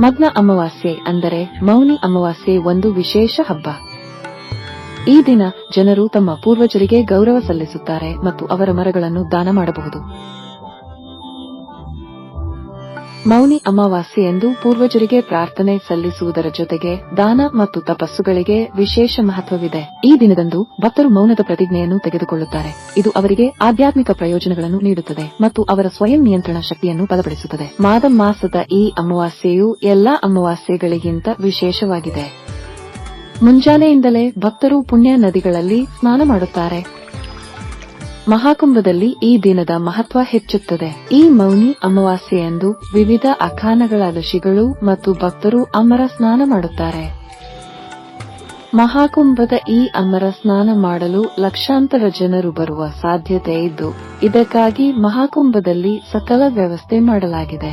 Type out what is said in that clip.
ಮಗ್ನ ಅಮಾವಾಸ್ಯೆ ಅಂದರೆ ಮೌನಿ ಅಮಾವಾಸ್ಯೆ ಒಂದು ವಿಶೇಷ ಹಬ್ಬ. ಈ ದಿನ ಜನರು ತಮ್ಮ ಪೂರ್ವಜರಿಗೆ ಗೌರವ ಸಲ್ಲಿಸುತ್ತಾರೆ ಮತ್ತು ಅವರ ಮರಗಳನ್ನು ದಾನ ಮಾಡಬಹುದು. ಮೌನಿ ಅಮಾವಾಸ್ಯೆ ಎಂದು ಪೂರ್ವಜರಿಗೆ ಪ್ರಾರ್ಥನೆ ಸಲ್ಲಿಸುವುದರ ಜೊತೆಗೆ ದಾನ ಮತ್ತು ತಪಸ್ಸುಗಳಿಗೆ ವಿಶೇಷ ಮಹತ್ವವಿದೆ. ಈ ದಿನದಂದು ಭಕ್ತರು ಮೌನದ ಪ್ರತಿಜ್ಞೆಯನ್ನು ತೆಗೆದುಕೊಳ್ಳುತ್ತಾರೆ. ಇದು ಅವರಿಗೆ ಆಧ್ಯಾತ್ಮಿಕ ಪ್ರಯೋಜನಗಳನ್ನು ನೀಡುತ್ತದೆ ಮತ್ತು ಅವರ ಸ್ವಯಂ ನಿಯಂತ್ರಣ ಶಕ್ತಿಯನ್ನು ಬಲಪಡಿಸುತ್ತದೆ. ಮಾದ ಮಾಸದ ಈ ಅಮಾವಾಸ್ಯೆಯು ಎಲ್ಲಾ ಅಮಾವಾಸ್ಯೆಗಳಿಗಿಂತ ವಿಶೇಷವಾಗಿದೆ. ಮುಂಜಾನೆಯಿಂದಲೇ ಭಕ್ತರು ಪುಣ್ಯ ನದಿಗಳಲ್ಲಿ ಸ್ನಾನ ಮಾಡುತ್ತಾರೆ. ಮಹಾಕುಂಭದಲ್ಲಿ ಈ ದಿನದ ಮಹತ್ವ ಹೆಚ್ಚುತ್ತದೆ. ಈ ಮೌನಿ ಅಮಾವಾಸ್ಯೆಯಂದು ವಿವಿಧ ಅಖಾನಗಳ ಋಷಿಗಳು ಮತ್ತು ಭಕ್ತರು ಅಮರ ಸ್ನಾನ ಮಾಡುತ್ತಾರೆ. ಮಹಾಕುಂಭದ ಈ ಅಮರ ಸ್ನಾನ ಮಾಡಲು ಲಕ್ಷಾಂತರ ಜನರು ಬರುವ ಸಾಧ್ಯತೆ ಇದ್ದು, ಇದಕ್ಕಾಗಿ ಮಹಾಕುಂಭದಲ್ಲಿ ಸಕಲ ವ್ಯವಸ್ಥೆ ಮಾಡಲಾಗಿದೆ.